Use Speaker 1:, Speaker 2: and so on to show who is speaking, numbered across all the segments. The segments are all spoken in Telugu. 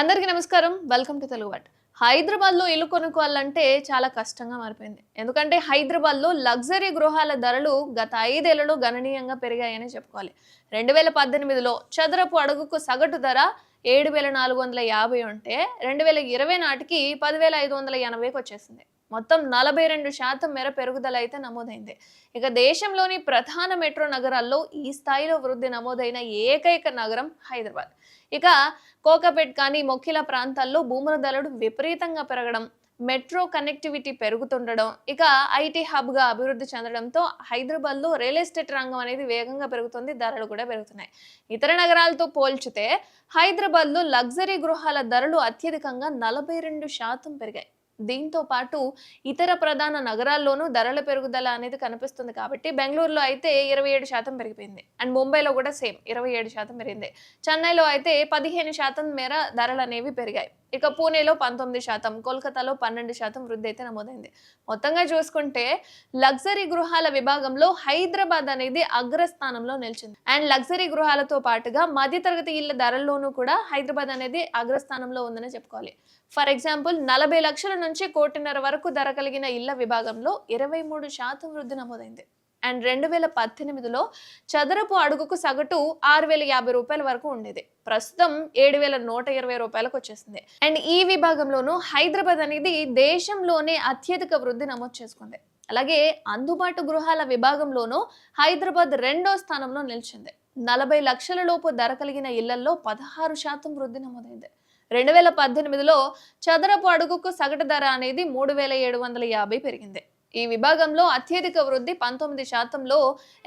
Speaker 1: అందరికీ నమస్కారం. Welcome to Telugu what. హైదరాబాద్లో ఇల్లు కొనుక్కోవాలంటే చాలా కష్టంగా మారిపోయింది. ఎందుకంటే హైదరాబాద్లో లగ్జరీ గృహాల ధరలు గత ఐదేళ్ళలో గణనీయంగా పెరిగాయని చెప్పుకోవాలి. రెండు వేల పద్దెనిమిదిలో చదరపు అడుగుకు సగటు ధర ఏడు వేల నాలుగు వందల యాభై ఉంటే రెండు వేల ఇరవై నాటికి పదివేల ఐదు వందల ఎనభైకి వచ్చేసింది. మొత్తం నలభై రెండు శాతం మేర పెరుగుదల అయితే నమోదైంది. ఇక దేశంలోని ప్రధాన మెట్రో నగరాల్లో ఈ స్థాయిలో వృద్ధి నమోదైన ఏకైక నగరం హైదరాబాద్. ఇక కోకపేట్ కానీ మొక్కిల ప్రాంతాల్లో భూముల ధరలు విపరీతంగా పెరగడం మెట్రో కనెక్టివిటీ పెరుగుతుండడం ఇక ఐటీ హబ్గా అభివృద్ధి చెందడంతో హైదరాబాద్లో రియల్ ఎస్టేట్ రంగం అనేది వేగంగా పెరుగుతుంది ధరలు కూడా పెరుగుతున్నాయి. ఇతర నగరాలతో పోల్చితే హైదరాబాద్లో లగ్జరీ గృహాల ధరలు అత్యధికంగా నలభై రెండు శాతం పెరిగాయి. దీంతో పాటు ఇతర ప్రధాన నగరాల్లోనూ ధరల పెరుగుదల అనేది కనిపిస్తుంది కాబట్టి బెంగళూరులో అయితే ఇరవై ఏడు శాతం పెరిగిపోయింది. అండ్ ముంబైలో కూడా సేమ్ ఇరవై ఏడు శాతం పెరిగింది. చెన్నైలో అయితే పదిహేను శాతం మేర ధరలు అనేవి పెరిగాయి. ఇక పూణేలో పంతొమ్మిది శాతం కోల్కతాలో పన్నెండు శాతం వృద్ధి అయితే నమోదైంది. మొత్తంగా చూసుకుంటే లగ్జరీ గృహాల విభాగంలో హైదరాబాద్ అనేది అగ్రస్థానంలో నిలిచింది. అండ్ లగ్జరీ గృహాలతో పాటుగా మధ్యతరగతి ఇళ్ళ ధరల్లోనూ కూడా హైదరాబాద్ అనేది అగ్రస్థానంలో ఉందని చెప్పుకోవాలి. ఫర్ ఎగ్జాంపుల్ నలభై లక్షల నుంచి కోటిన్నర వరకు ధర కలిగిన ఇళ్ళ విభాగంలో ఇరవై మూడు శాతం వృద్ధి నమోదైంది. అండ్ రెండు వేల పద్దెనిమిదిలో చదరపు అడుగుకు సగటు ఆరు వేల యాభై రూపాయల వరకు ఉండేది. ప్రస్తుతం ఏడు వేల నూట ఇరవై రూపాయలకు వచ్చేసింది. అండ్ ఈ విభాగంలోనూ హైదరాబాద్ అనేది దేశంలోనే అత్యధిక వృద్ధి నమోదు చేసుకుంది. అలాగే అందుబాటు గృహాల విభాగంలోనూ హైదరాబాద్ రెండో స్థానంలో నిలిచింది. నలభై లక్షల లోపు ధర కలిగిన ఇళ్ళలో పదహారు శాతం వృద్ధి నమోదైంది. రెండు వేల పద్దెనిమిదిలో చదరపు అడుగుకు సగటు ధర అనేది మూడు వేల ఏడు వందల యాభై పెరిగింది. ఈ విభాగంలో అత్యధిక వృద్ధి పంతొమ్మిది శాతంలో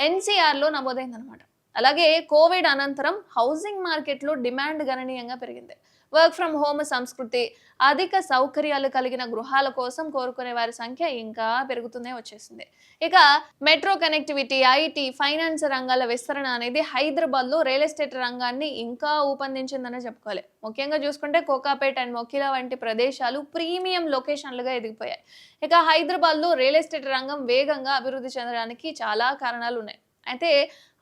Speaker 1: ఎన్సీఆర్లో నమోదైందనమాట అలాగే కోవిడ్ అనంతరం హౌసింగ్ మార్కెట్లో డిమాండ్ గణనీయంగా పెరిగింది. వర్క్ ఫ్రమ్ హోమ్ సంస్కృతి అధిక సౌకర్యాలు కలిగిన గృహాల కోసం కోరుకునే వారి సంఖ్య ఇంకా పెరుగుతూనే వచ్చేసింది. ఇక మెట్రో కనెక్టివిటీ ఐటీ ఫైనాన్స్ రంగాల విస్తరణ అనేది హైదరాబాద్లో రియల్ ఎస్టేట్ రంగాన్ని ఇంకా ఊపందించిందని చెప్పుకోవాలి. ముఖ్యంగా చూసుకుంటే కోకాపేట్ అండ్ మొకిలా వంటి ప్రదేశాలు ప్రీమియం లొకేషన్లుగా ఎదిగిపోయాయి. ఇక హైదరాబాద్లో రియల్ ఎస్టేట్ రంగం వేగంగా అభివృద్ధి చెందడానికి చాలా కారణాలు ఉన్నాయి. అయితే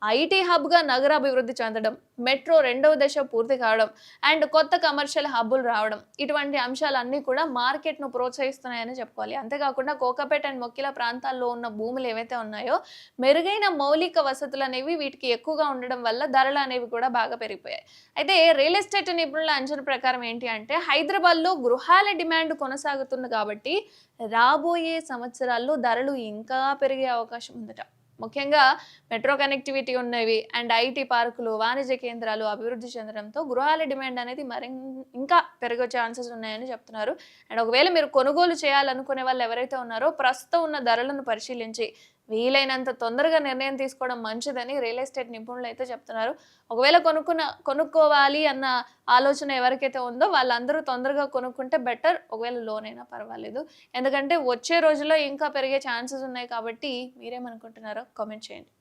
Speaker 1: ఐటీ హబ్గా నగరాభివృద్ధి చెందడం మెట్రో రెండవ దశ పూర్తి కావడం అండ్ కొత్త కమర్షియల్ హబ్బులు రావడం ఇటువంటి అంశాలన్నీ కూడా మార్కెట్ను ప్రోత్సహిస్తున్నాయని చెప్పుకోవాలి. అంతేకాకుండా కోకాపేట అండ్ మొక్కిల ప్రాంతాల్లో ఉన్న భూములు ఏవైతే ఉన్నాయో మెరుగైన మౌలిక వసతులు అనేవి వీటికి ఎక్కువగా ఉండడం వల్ల ధరలు అనేవి కూడా బాగా పెరిగిపోయాయి. అయితే రియల్ ఎస్టేట్ నిపుణుల అంచనా ప్రకారం ఏంటి అంటే హైదరాబాద్లో గృహాల డిమాండ్ కొనసాగుతుంది కాబట్టి రాబోయే సంవత్సరాల్లో ధరలు ఇంకా పెరిగే అవకాశం ఉందట. ముఖ్యంగా మెట్రో కనెక్టివిటీ ఉన్నవి అండ్ ఐటీ పార్కులు వాణిజ్య కేంద్రాలు అభివృద్ధి చెందడంతో గృహాల డిమాండ్ అనేది మరి ఇంకా పెరిగే ఛాన్సెస్ ఉన్నాయని చెప్తున్నారు. అండ్ ఒకవేళ మీరు కొనుగోలు చేయాలనుకునే వాళ్ళు ఎవరైతే ఉన్నారో ప్రస్తుతం ఉన్న ధరలను పరిశీలించి వీలైనంత తొందరగా నిర్ణయం తీసుకోవడం మంచిదని రియల్ ఎస్టేట్ నిపుణులు అయితే చెప్తున్నారు. ఒకవేళ కొనుక్కున్న కొనుక్కోవాలి అన్న ఆలోచన ఎవరికైతే ఉందో వాళ్ళందరూ తొందరగా కొనుక్కుంటే బెటర్. ఒకవేళ లోన్ అయినా పర్వాలేదు. ఎందుకంటే వచ్చే రోజుల్లో ఇంకా పెరిగే ఛాన్సెస్ ఉన్నాయి కాబట్టి మీరేమనుకుంటున్నారో కామెంట్ చేయండి.